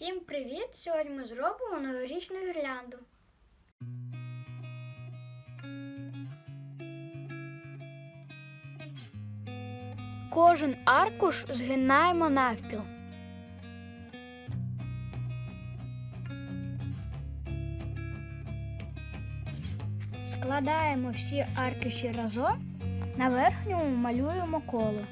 Всім привіт! Сьогодні ми зробимо новорічну гірлянду. Кожен аркуш згинаємо навпіл. Складаємо всі аркуші разом, на верхньому малюємо коло.